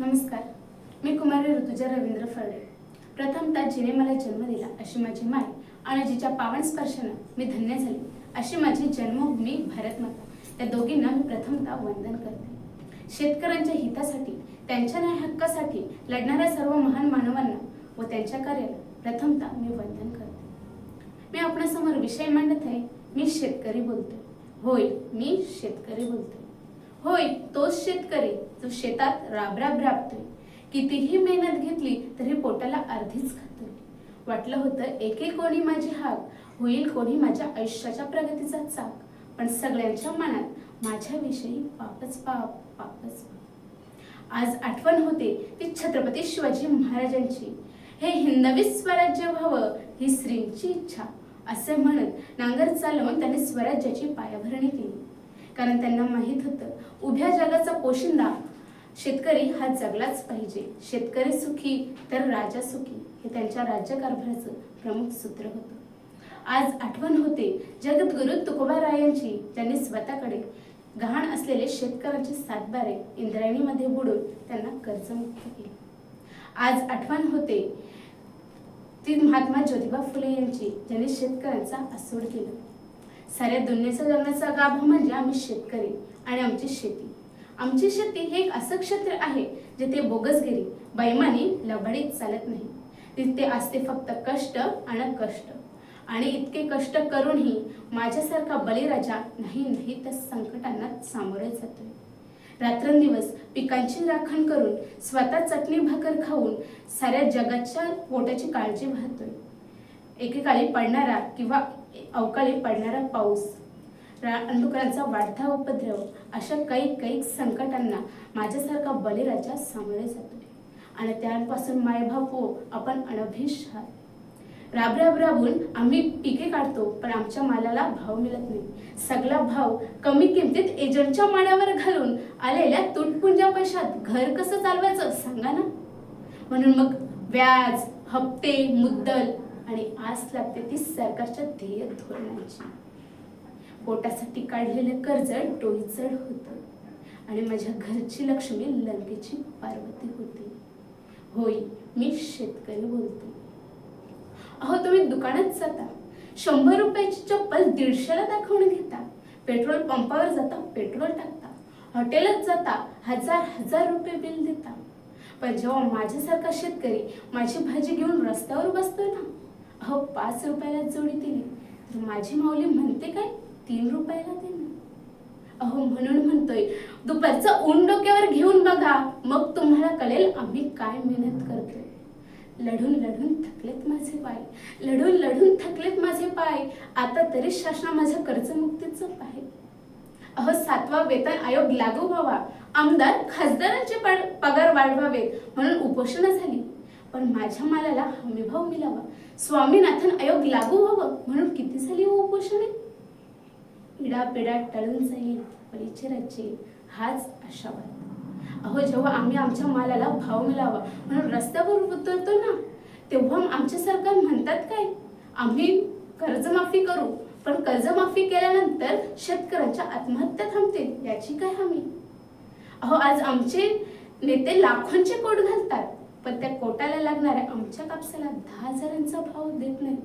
नमस्कार. मी कुमारी ऋतुजा रवींद्र फरडे प्रथमतः जिने मला जन्म दिला अशी माझी माय आणि जिच्या पावन स्पर्शानं मी धन्य झाले अशी माझी जन्मभूमी भारतमाता. या दोघींना मी प्रथमतः वंदन करते. शेतकऱ्यांच्या हितासाठी त्यांच्या न्याय हक्कासाठी लढणाऱ्या सर्व महान मानवांना व त्यांच्या कार्याला प्रथमतः मी वंदन करते. मी आपणासमोर विषय मांडत आहे. मी शेतकरी बोलतोय. होय मी शेतकरी बोलतोय. होय तोच शेतकरी जो शेतात राबराब राबतोय. कितीही मेहनत घेतली तरी पोटाला अर्धीच खातोय. वाटलं होतं एके कोणी माझी हाक होईल कोणी माझ्या आयुष्याच्या प्रगतीचा चाक. पण सगळ्यांच्या मनात माझ्याविषयी पापच पाप पापच पाप. आज आठवण होते ती छत्रपती शिवाजी महाराजांची. हे हिंदवी स्वराज्य व्हावं ही श्रींची इच्छा. असे म्हणत नांगर चालवून त्यांनी स्वराज्याची पायाभरणी केली. कारण त्यांना माहीत होतं उभ्या जगाचा पोशिंदा शेतकरी हा जगलाच पाहिजे. शेतकरी सुखी तर राजा सुखी हे त्यांच्या राज्यकारभाराचं प्रमुख सूत्र होतं. आज आठवण होते जगद्गुरु तुकोबारायांची त्यांनी स्वतःकडे गहाण असलेले शेतकऱ्यांचे सातबारे इंद्रायणीमध्ये बुडून त्यांना कर्जमुक्त केले. आज आठवण होते ती महात्मा ज्योतिबा फुले यांची ज्यांनी शेतकऱ्यांचा आसूड केला. साऱ्या दुनियेचा जगण्याचा गाभा म्हणजे आम्ही शेतकरी आणि आमची शेती. आमची शेती हे एक असं क्षेत्र आहे जिथे बोगसगिरी बैमानी लबाडीत चालत नाही. तिथे असते फक्त कष्ट आणि कष्ट. आणि इतके कष्ट करूनही माझ्यासारखा बळीराजा नाही नाही त्या संकटांना सामोरे जातोय. रात्रंदिवस पिकांची राखण करून स्वतः चटणी भाकर खाऊन साऱ्या जगाच्या पोटाची काळजी वाहतोय. एकेकाळी पडणारा किंवा अवकाळी पडणारा पाऊस रा- अंधुकरांचा वाढता उपद्रव अशा काही काही संकटांना माझ्यासारखा बलिराजा सामोरे जातोय. आणि त्यापासून मायबापो आपण अनभिष राबराब राब राब राबून आम्ही पिके काढतो पण आमच्या मालाला भाव मिळत नाही. सगळा भाव कमी किमतीत एजंटच्या मानावर घालून आलेल्या तुटपुंजा पैशात घर कसं चालवायचं सांगा ना? म्हणून मग व्याज हप्ते मुद्दल आणि आस लागते ती सरकारच्या ध्येय धोरणांची. पोटासाठी काढलेलं कर्ज डोईचड होतं. आणि माझ्या घरची लक्ष्मी लंकेची पार्वती होती. होय मी शेतकरी बोलते. अहो तुम्ही दुकानात जाता. शंभर रुपयाची चप्पल दीडशेला दाखवून घेता. पेट्रोल पंपावर जाता पेट्रोल टाकता. हॉटेलात जाता हजार हजार रुपये बिल देता. पण जेव्हा माझ्यासारखा शेतकरी माझी भाजी घेऊन रस्त्यावर बसतो ना अहो पाच रुपयाला जोडी दिली. तर माझी माऊली म्हणते काय? तीन रुपयाला दे ना. अहो म्हणून म्हणतोय दुपारचं ऊन डोक्यावर घेऊन बघा. मग तुम्हाला कळेल आम्ही काय मेहनत करतोय. लढून लढून थकलेत माझे पाय. लढून लढून थकलेत माझे पाय. आता तरी शासना माझ्या कर्जमुक्तीचं पाय. अहो सातवा वेतन आयोग लागू व्हावा. आमदार खासदारांचे पगार वाढवावेत. म्हणून उपोषणं झाली. पण माझ्या मालाला हमीभाव मिळावा. स्वामीनाथन आयोग लागू व्हावं म्हणून किती झाली हो उपोषणे? इडापिडा टळून जाईल परिचराचे हाच आशावाद अहो जेव्हा आम्ही आमच्या मालाला भाव मिळावा म्हणून रस्त्यावर उतरतो ना तेव्हा आमचे सरकार म्हणतात काय? आम्ही कर्जमाफी करू पण कर्जमाफी केल्यानंतर शेतकऱ्यांच्या आत्महत्या थांबतील याची काय हमी? अहो आज आमचे नेते लाखोंचे कोट घालतात. पण त्या कोटाला लागणाऱ्या आमच्या कापसाला दहा हजारांचा भाव देत नाही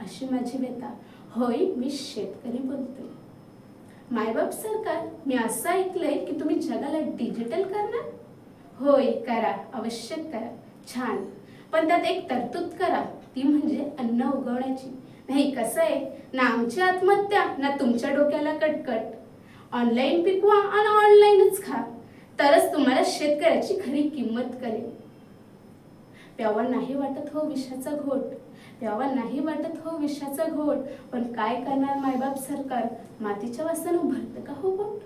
अशी माझी व्यथा. होय मी शेतकरी बोलतोय. मायबाप सरकार मी असं ऐकलंय की तुम्ही जगाला डिजिटल करणार? होय करा आवश्यक करा. छान. पण त्यात एक तरतूद करा ती म्हणजे अन्न उगवण्याची. नाही कसं आहे? ना आमची आत्महत्या ना तुमच्या डोक्याला कटकट. ऑनलाईन पिकवा आणि ऑनलाईनच खा. तरच तुम्हाला शेतकऱ्याची खरी किंमत करेल प्यावा नाही वाटत हो विषाचा घोट. प्यावा नाही वाटत हो विषाचा घोट. पण काय करणार मायबाप सरकार? मातीच्या वासानं भरत का हो बोट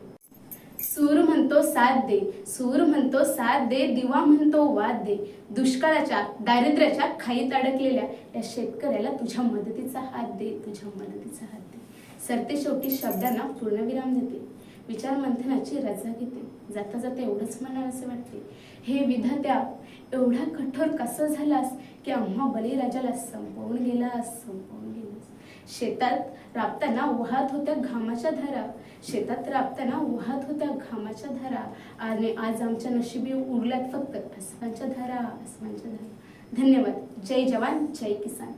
सूर म्हणतो साथ दे सूर म्हणतो साथ दे दिवा म्हणतो वाद दे. दुष्काळाच्या दारिद्र्याच्या खाईत अडकलेल्या या शेतकऱ्याला तुझ्या मदतीचा हात दे तुझ्या मदतीचा हात दे. सरते शेवटी शब्दांना पूर्णविराम देते. विचारमंथनाची रजा घेते. जाता जाता एवढंच म्हणावं असे वाटते. हे विधात्या एवढा कठोर कसं झालास की आम्हा बळीराजाला संपवून गेलास संपवून गेलास. शेतात राबताना वाहत होत्या घामाच्या धारा. शेतात राबताना वाहत होत्या घामाच्या धारा. आणि आज आमच्या नशिबी उरल्यात फक्त आसमानच्या धारा आसमानच्या धारा. धन्यवाद. जय जवान जय किसान.